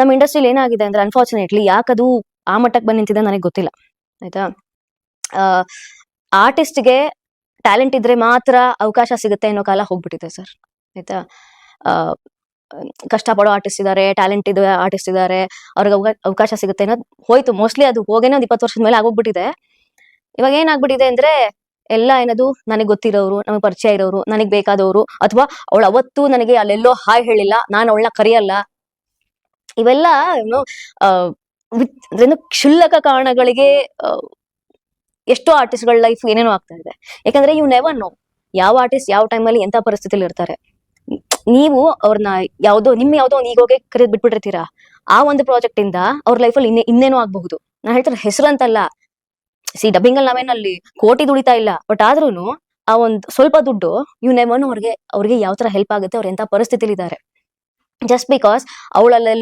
ನಮ್ಮ ಇಂಡಸ್ಟ್ರಿಲಿ ಏನಾಗಿದೆ ಅಂದ್ರೆ ಅನ್ಫಾರ್ಚುನೇಟ್ಲಿ ಯಾಕದು ಆ ಮಟ್ಟಕ್ಕೆ ಬಂದು ನಿಂತಿದೆ ನನಗೆ ಗೊತ್ತಿಲ್ಲ. ಆಯ್ತಾ? ಆರ್ಟಿಸ್ಟ್ಗೆ ಟ್ಯಾಲೆಂಟ್ ಇದ್ರೆ ಮಾತ್ರ ಅವಕಾಶ ಸಿಗುತ್ತೆ ಅನ್ನೋ ಕಾಲ ಹೋಗ್ಬಿಟ್ಟಿದೆ ಸರ್ ಆಯ್ತಾ? ಕಷ್ಟಪಡೋ ಆರ್ಟಿಸ್ಟ್ ಇದ್ದಾರೆ ಟ್ಯಾಲೆಂಟ್ ಇದ್ದ ಆರ್ಟಿಸ್ಟ್ ಇದ್ದಾರೆ ಅವ್ರಿಗೆ ಅವಕ- ಅವಕಾಶ ಸಿಗುತ್ತೆ ಅನ್ನೋದು ಹೋಯ್ತು. ಮೋಸ್ಟ್ಲಿ ಅದು ಹೋಗೇನೋ ಒಂದು ಇಪ್ಪತ್ತು ವರ್ಷದ ಮೇಲೆ ಆಗೋಗ್ಬಿಟ್ಟಿದೆ. ಇವಾಗ ಏನಾಗ್ಬಿಟ್ಟಿದೆ ಅಂದ್ರೆ, ಎಲ್ಲ ಏನದು ನನಗೆ ಗೊತ್ತಿರೋರು, ನಮಗೆ ಪರಿಚಯ ಇರೋರು, ನನಗೆ ಬೇಕಾದವರು, ಅಥವಾ ಅವಳು ಅವತ್ತು ನನಗೆ ಅಲ್ಲೆಲ್ಲೋ ಹಾಯ್ ಹೇಳಿಲ್ಲ, ನಾನು ಅವಳನ್ನ ಕರೆಯಲ್ಲ ಇವೆಲ್ಲ ಏನು ವಿತ್- ಕ್ಷುಲ್ಲಕ ಕಾರಣಗಳಿಗೆ ಎಷ್ಟೋ ಆರ್ಟಿಸ್ಟ್ಗಳ ಲೈಫ್ ಏನೇನೋ ಆಗ್ತಾ ಇದೆ. ಯಾಕಂದ್ರೆ ಯು ನೆವರ್ ನೋ ಯಾವ ಆರ್ಟಿಸ್ಟ್ ಯಾವ ಟೈಮಲ್ಲಿ ಎಂತ ಪರಿಸ್ಥಿತಿಲಿ ಇರ್ತಾರೆ. ನೀವು ಅವ್ರನ್ನ ಯಾವ್ದೋ ನಿಮ್ ಯಾವ್ದೋ ಒಂದು ಈಗೋಗೆ ಕರೆದ್ ಬಿಟ್ಬಿಟ್ಟಿರ್ತೀರಾ? ಆ ಒಂದು ಪ್ರಾಜೆಕ್ಟ್ ಇಂದ ಅವ್ರ ಲೈಫಲ್ಲಿ ಇನ್ನೇ, ಇನ್ನೇನೋ ಆಗ್ಬಹುದು. ನಾನು ಹೇಳ್ತಾರೆ ಹೆಸರು ಅಂತಲ್ಲ. ಸಿ ಡಬ್ಬಿಂಗ್ ಅಲ್ಲಿ ನಾವೇನು ಅಲ್ಲಿ ಕೋಟಿ ದುಡಿತಾ ಇಲ್ಲ. ಬಟ್ ಆದ್ರೂನು ಆ ಒಂದು ಸ್ವಲ್ಪ ದುಡ್ಡು ಇವ್ ನೆವನು ಅವ್ರಿಗೆ ಅವ್ರಿಗೆ ಯಾವ ತರ ಹೆಲ್ಪ್ ಆಗುತ್ತೆ, ಅವ್ರ ಎಂತ ಪರಿಸ್ಥಿತಿಲಿ ಇದ್ದಾರೆ ಜಸ್ಟ್ ಬಿಕಾಸ್ ಅವಳಲ್ಲೆಲ್ಲೋ